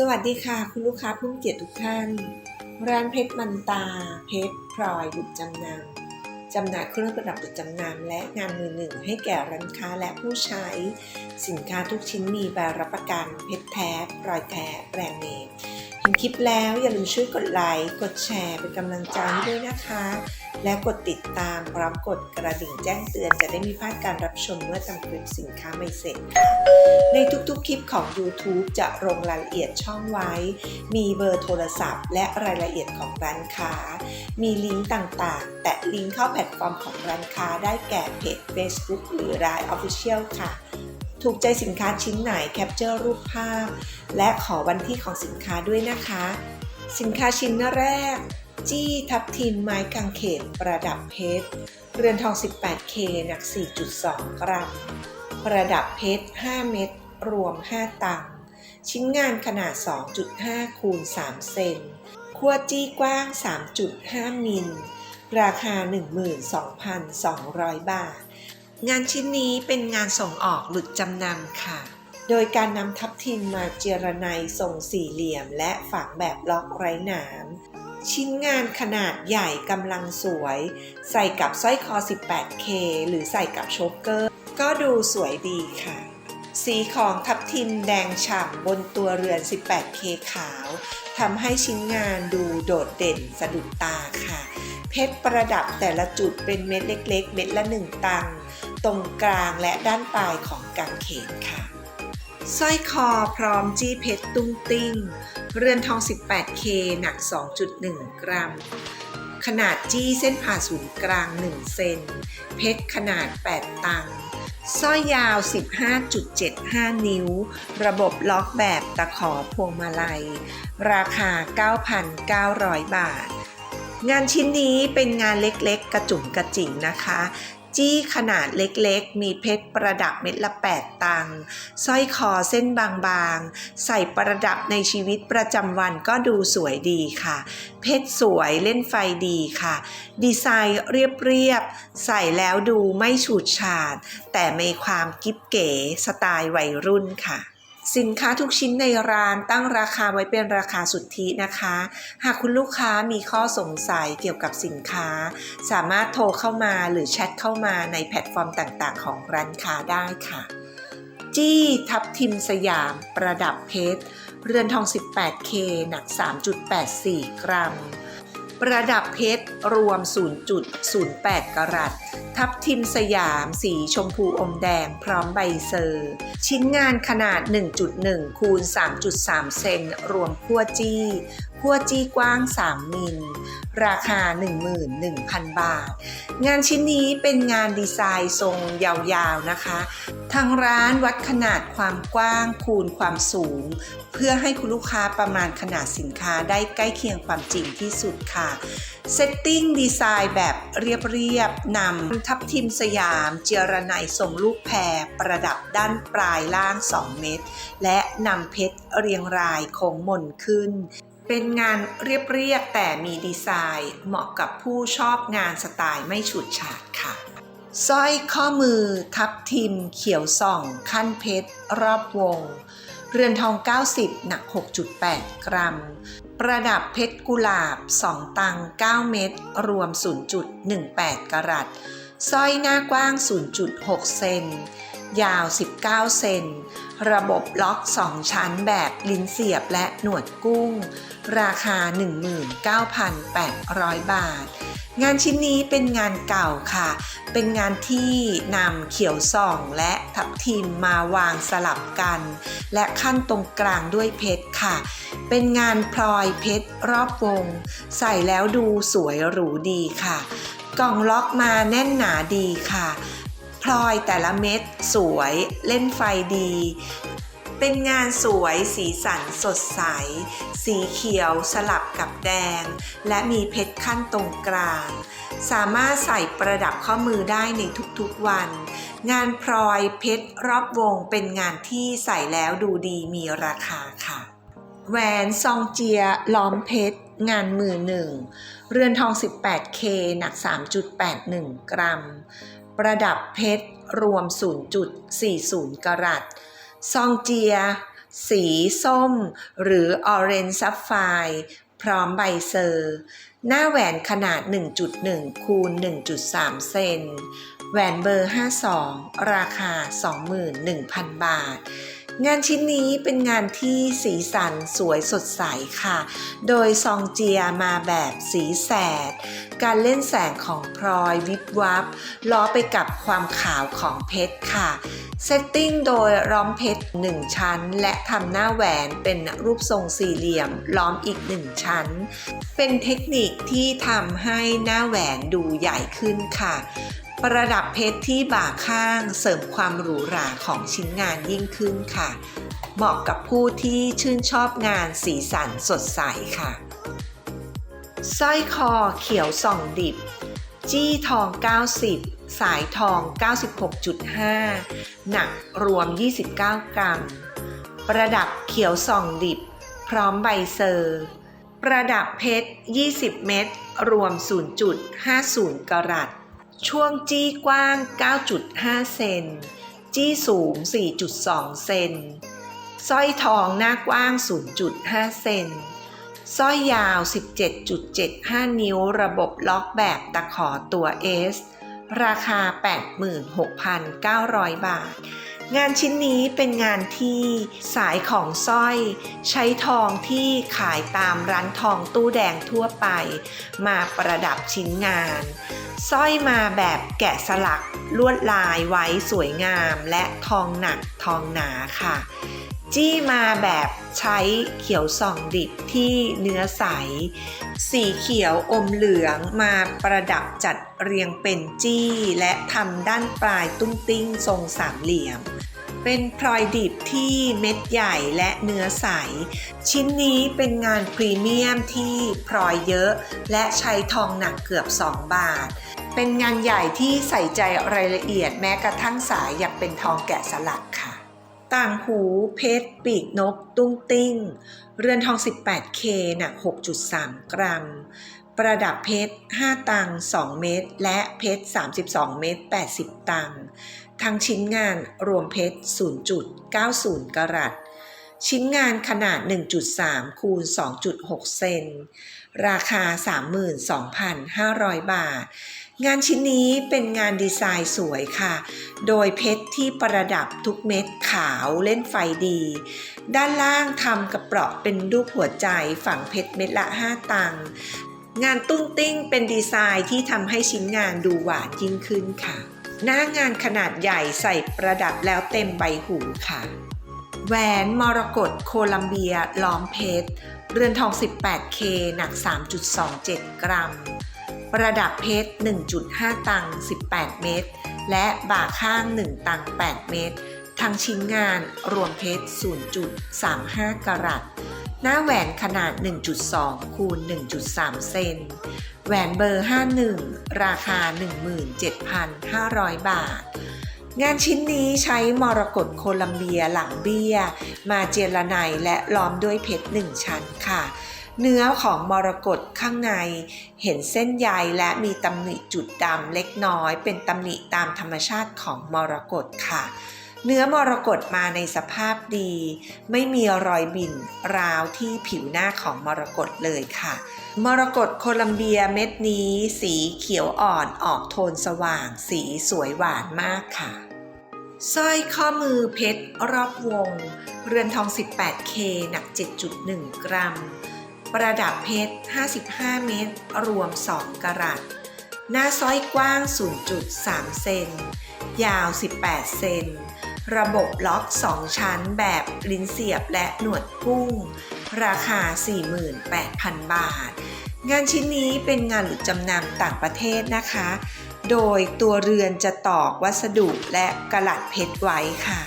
สวัสดีค่ะ คุณลูกค้าผู้มีเกียรติทุกท่าน ร้านเพชรมันตา เพชรพลอยหยุดจำนำจำหน่ายเครื่องประดับหยุดจำนำและงานมือหนึ่งให้แก่ร้านค้าและผู้ใช้ สินค้าทุกชิ้นมีใบรับประกัน เพชรแท้พลอยแท้แบรนด์เนม เห็นคลิปแล้วอย่าลืมช่วยกดไลค์ กดแชร์เป็นกำลังใจให้ด้วยนะคะ และกดติดตามพร้อมกดกระดิ่งแจ้งเตือนจะได้มีพลาดการรับชมเมื่อทำคลิปสินค้าใหม่เสร็จค่ะในทุกๆ คลิปของ YouTube จะลงรายละเอียดช่องไว้ มีเบอร์โทรศัพท์ และรายละเอียดของร้านค้า มีลิงก์ต่างๆ แตะลิงก์เข้าแพลตฟอร์มของร้านค้าได้แก่เพจ Facebook หรือ Line Official ค่ะ ถูกใจสินค้าชิ้นไหนแคปเจอร์รูปภาพ และขอวันที่ของสินค้าด้วยนะคะ สินค้าชิ้นแรก จี้ทับทิมไม้กางเขนประดับเพชร เรือนทอง 18K หนัก 4.2 กรัม ประดับเพชร 5 เม็ดรวม 5 ตังชิ้นงานขนาด 2.5 คูณ 3 เซนขั้วจี้กว้าง 3.5 มิล ราคา 12,200 บาท งานชิ้นนี้เป็นงานส่งออกหลุดจำนำค่ะ โดยการนำทับทิมมาเจรไนทรงสี่เหลี่ยม และฝังแบบล็อกไร้หนามชิ้นงานขนาดใหญ่กำลังสวย ใส่กับสร้อยคอ 18K หรือใส่กับโชกเกอร์ ก็ดูสวยดีค่ะ สีของทับทิมแดงฉ่ำบนตัวเรือน 18K ขาวทำให้ชิ้นงานดูโดดเด่นสะดุดตาค่ะ เพชรประดับแต่ละจุดเป็นเม็ดเล็ก ๆ เม็ดละหนึ่งตัง ตรงกลางและด้านปลายของกางเขนค่ะสร้อยคอพร้อมจี้เพชรตุ้งติ้ง เรือนทอง 18K หนัก 2.1 กรัม ขนาดจี้เส้นผ่าศูนย์กลาง 1 เซน เพชรขนาด 8 ตังสร้อยยาว 15.75 นิ้ว ระบบล็อกแบบตะขอพวงมาลัย ราคา 9,900 บาท งานชิ้นนี้เป็นงานเล็กๆ กระจุ่มกระจิ๋งนะคะ จี้ขนาดเล็กๆ มีเพชรประดับเม็ดละ 8 ตังค์สร้อยคอเส้นบางๆ ใส่ประดับในชีวิตประจำวันก็ดูสวยดีค่ะ เพชรสวยเล่นไฟดีค่ะ ดีไซน์เรียบๆ ใส่แล้วดูไม่ฉูดฉาด แต่มีความกิ๊บเก๋สไตล์วัยรุ่นค่ะ สินค้าทุกชิ้นในร้านตั้งราคาไว้เป็นราคาสุทธินะคะ หากคุณลูกค้ามีข้อสงสัยเกี่ยวกับสินค้า สามารถโทรเข้ามาหรือแชทเข้ามาในแพลตฟอร์มต่างๆ ของร้านค้าได้ค่ะ จี้ทับทิมสยาม ประดับเพชร เรือนทอง 18K หนัก 3.84 กรัม ประดับเพชรรวม 0.08 กรัต ทับทิมสยามสีชมพูอมแดงพร้อมใบเซอร์ ชิ้นงานขนาด 1.1 คูณ 3.3 เซนรวมขั้วจี้ ขั้วจี้กว้าง 3 มิล ราคา 11,000 บาท งานชิ้นนี้เป็นงานดีไซน์ทรงยาวๆนะคะ ทางร้านวัดขนาดความกว้างคูณความสูง เพื่อให้คุณลูกค้าประมาณขนาดสินค้าได้ใกล้เคียงความจริงที่สุดค่ะ เซตติ้งดีไซน์แบบเรียบๆนำทับทิมสยาม เจรไนทรงลูกแพรประดับด้านปลายล่าง 2 เม็ดและนำเพชรเรียงรายโค้งมนขึ้น เป็นงานเรียบๆแต่มีดีไซน์เหมาะกับผู้ชอบงานสไตล์ไม่ฉูดฉาดค่ะสร้อยข้อมือทับทิมเขียวส่อง ขั้นเพชร รอบวง เรือนทอง 90 หนัก 6.8 กรัม ประดับเพชรกุหลาบ 2 ตัง 9 เม็ดรวม 0.18 กรัตสร้อยหน้ากว้าง 0.6 เซน ยาว 19 เซน ระบบล็อก 2 ชั้นแบบลิ้นเสียบและหนวดกุ้ง ราคา 19,800 บาท งานชิ้นนี้เป็นงานเก่าค่ะ เป็นงานที่นำเขียวส่องและทับทิมมาวางสลับกัน และขั้นตรงกลางด้วยเพชรค่ะ เป็นงานพลอยเพชรรอบวง ใส่แล้วดูสวยหรูดีค่ะ กล่องล็อกมาแน่นหนาดีค่ะ พลอยแต่ละเม็ดสวย เล่นไฟดี เป็นงานสวยสีสันสดใส สีเขียวสลับกับแดง และมีเพชรขั้นตรงกลาง สามารถใส่ประดับข้อมือได้ในทุกๆวัน งานพลอยเพชรรอบวงเป็นงานที่ใส่แล้วดูดีมีราคาค่ะแหวนซองเจียล้อมเพชร งานมือหนึ่ง เรือนทอง 18K หนัก 3.81 กรัม ประดับเพชรรวม 0.40 กรัต ซองเจีย สีส้ม หรือออเรนซัฟไฟพร้อมใบเซอร์ หน้าแหวนขนาด 1.1 คูณ 1.3 เซน แหวนเบอร์ 52 ราคา 21,000 บาท งานชิ้นนี้เป็นงานที่สีสันสวยสดใสค่ะ โดยซองเจียมาแบบสีแสด การเล่นแสงของพลอยวิบวับ ล้อไปกับความขาวของเพชรค่ะ เซตติ้งโดยล้อมเพชร 1 ชั้น และทำหน้าแหวนเป็นรูปทรงสี่เหลี่ยม ล้อมอีก 1 ชั้น เป็นเทคนิคที่ทำให้หน้าแหวนดูใหญ่ขึ้นค่ะ ประดับเพชรที่บ่าข้างเสริมความหรูหราของชิ้นงานยิ่งขึ้นค่ะ เหมาะกับผู้ที่ชื่นชอบงานสีสันสดใสค่ะสร้อยคอเขียวส่องดิบ จี้ทอง 90 สายทอง 96.5 หนักรวม 29 กรัม ประดับเขียวส่องดิบ พร้อมใบเซอร์ ประดับเพชร 20 เม็ดรวม 0.50 กรัต ช่วงจี้กว้าง 9.5 เซน จี้สูง 4.2 เซน สร้อยทองหน้ากว้าง 0.5 เซน สร้อยยาว 17.75 นิ้วระบบล็อกแบบตะขอตัว S ราคา 86,900 บาท งานชิ้นนี้เป็นงานที่สายของสร้อย ใช้ทองที่ขายตามร้านทองตู้แดงทั่วไป มาประดับชิ้นงานสร้อยมาแบบแกะสลักลวดลายไว้สวยงามและทองหนักทองหนาค่ะ จี้มาแบบใช้เขียวส่องดิบที่เนื้อใส สีเขียวอมเหลืองมาประดับจัดเรียงเป็นจี้ และทำด้านปลายตุ้งติ้งทรงสามเหลี่ยม เป็นพลอยดิบที่เม็ดใหญ่และเนื้อใส ชิ้นนี้เป็นงานพรีเมียมที่พลอยเยอะ และใช้ทองหนักเกือบ 2 บาท เป็นงานใหญ่ที่ใส่ใจรายละเอียดแม้กระทั่งสายอยากเป็นทองแกะสลักค่ะ ต่างหูเพชรปีกนกตุ้งติ้ง เรือนทอง 18K หนัก 6.3 กรัม ประดับเพชร 5 ตัง 2 เม็ดและเพชร 32 เม็ด80 ตัง ทั้งชิ้นงานรวมเพชร 0.90 กรัตชิ้นงานขนาด 1.3 คูณ 2.6 เซน ราคา 32,500 บาท งานชิ้นนี้เป็นงานดีไซน์สวยค่ะ โดยเพชรที่ประดับทุกเม็ดขาวเล่นไฟดี ด้านล่างทำกระเปราะเป็นรูปหัวใจฝังเพชรเม็ดละ 5 ตังค์งานตุ้งติ้งเป็นดีไซน์ที่ทำให้ชิ้นงานดูหวานยิ่งขึ้นค่ะ หน้างานขนาดใหญ่ใส่ประดับแล้วเต็มใบหูค่ะ แหวนมรกตโคลัมเบียล้อมเพชร เรือนทอง 18K หนัก 3.27 กรัม ระดับเพชร 1.5 ตังค์18 เม็ดและบ่าข้าง 1 ตังค์8 เม็ดทั้งชิ้นงานรวมเพชร 0.35 กรัต หน้าแหวนขนาด 1.2 คูณ 1.3 เซน แหวนเบอร์ 51 ราคา 17,500 บาทงานชิ้นนี้ใช้มรกตโคลัมเบียหลังเบี้ย มาเจรไนและล้อมด้วยเพชรหนึ่งชั้นค่ะ เนื้อของมรกตข้างใน เห็นเส้นใยและมีตำหนิจุดดำเล็กน้อย เป็นตำหนิตามธรรมชาติของมรกตค่ะ เนื้อมรกตมาในสภาพดี ไม่มีรอยบิ่นราวที่ผิวหน้าของมรกตเลยค่ะ มรกตโคลัมเบียเม็ดนี้ สีเขียวอ่อนออกโทนสว่าง สีสวยหวานมากค่ะสร้อยข้อมือเพชรรอบวง เรือนทอง 18K หนัก 7.1 กรัม ประดับเพชร 55 เม็ดรวม 2 กรัต หน้าสร้อยกว้าง 0.3 เซน ยาว 18 เซน ระบบล็อก 2 ชั้นแบบลิ้นเสียบและหนวดกุ้ง ราคา 48,000 บาท งานชิ้นนี้เป็นงานหลุดจำนำต่างประเทศนะคะ โดยตัวเรือนจะตอกวัสดุและกระลัดเพชรไว้ค่ะ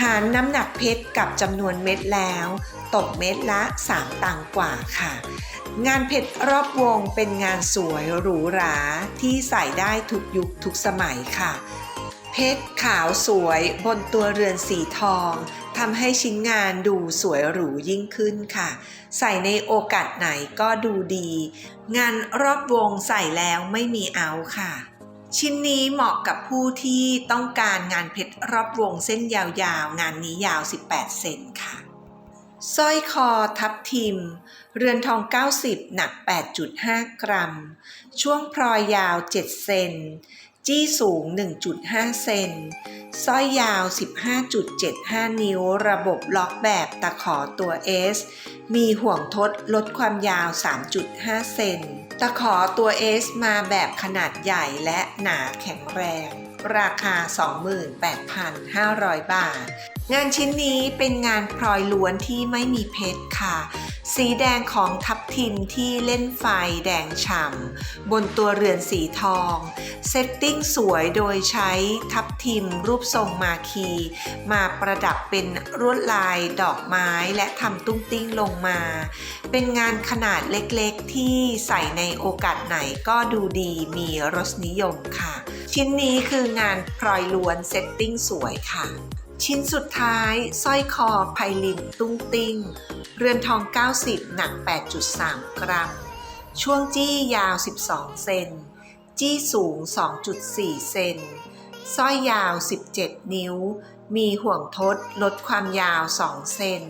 หารน้ำหนักเพชรกับจำนวนเม็ดแล้ว ตกเม็ดละ 3 ตังกว่าค่ะ งานเพชรรอบวงเป็นงานสวยหรูหราที่ใส่ได้ทุกยุคทุกสมัยค่ะ เพชรขาวสวยบนตัวเรือนสีทองทำให้ชิ้นงานดูสวยหรูยิ่งขึ้นค่ะ ใส่ในโอกาสไหนก็ดูดี งานรอบวงใส่แล้วไม่มีเอาค่ะ ชิ้นนี้เหมาะกับผู้ที่ต้องการงานเพชรรอบวงเส้นยาวๆ งานนี้ยาว 18 เซนค่ะ สร้อยคอทับทิม เรือนทอง 90 หนัก 8.5 กรัม ช่วงพลอยยาว 7 เซน จี้สูง 1.5 เซนสร้อยยาว 15.75 นิ้ว ระบบล็อกแบบตะขอตัว S มีห่วงทดลดความยาว 3.5 เซน ตะขอตัว S มาแบบขนาดใหญ่และหนาแข็งแรง ราคา 28,500 บาท งานชิ้นนี้เป็นงานพลอยล้วนที่ไม่มีเพชรค่ะ สีแดงของทับทิมที่เล่นไฟแดงฉ่ำบนตัวเรือนสีทอง เซตติ้งสวยโดยใช้ทับทิมรูปทรงมาคี มาประดับเป็นลวดลายดอกไม้และทำตุ้งติ้งลงมา เป็นงานขนาดเล็กๆ ที่ใส่ในโอกาสไหนก็ดูดีมีรสนิยมค่ะ ชิ้นนี้คืองานพลอยล้วนเซตติ้งสวยค่ะ ชิ้นสุดท้ายสร้อยคอไพลินตุ้งติ้ง เรือนทอง 90 หนัก 8.3 กรัม ช่วงจี้ยาว 12 เซน จี้สูง 2.4 เซน สร้อยยาว 17 นิ้ว มีห่วงทดลดความยาว 2 เซน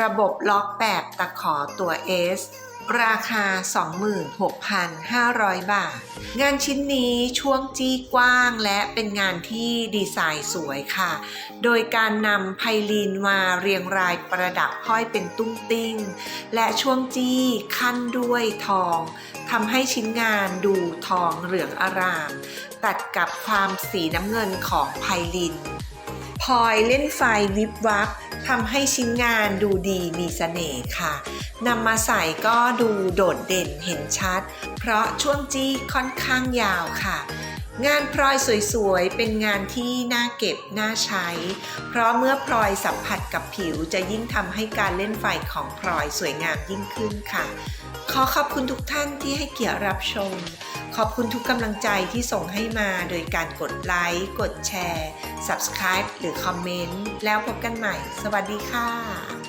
ระบบล็อกแบบตะขอตัว S ราคา 26,500 บาท งานชิ้นนี้ช่วงจี้กว้างและเป็นงานที่ดีไซน์สวยค่ะ โดยการนำไพลีนมาเรียงรายประดับห้อยเป็นตุ้งติ้ง และช่วงจี้ขั้นด้วยทองทำให้ชิ้นงานดูทองเหลืองอาราม ตัดกับความสีน้ำเงินของไพลินพลอยเล่นไฟวิบวับทำให้ชิ้นงานดูดีมีเสน่ห์ค่ะ นำมาใส่ก็ดูโดดเด่นเห็นชัด เพราะช่วงจี้ค่อนข้างยาวค่ะ งานพลอยสวยๆ เป็นงานที่น่าเก็บน่าใช้ เพราะเมื่อพลอยสัมผัสกับผิวจะยิ่งทำให้การเล่นไฟของพลอยสวยงามยิ่งขึ้นค่ะ ขอขอบคุณทุกท่านที่ให้เกียรติรับชม ขอบคุณทุกกำลังใจที่ส่งให้มาโดยการกดไลค์ กดแชร์ Subscribe หรือคอมเมนต์ แล้วพบกันใหม่ สวัสดีค่ะ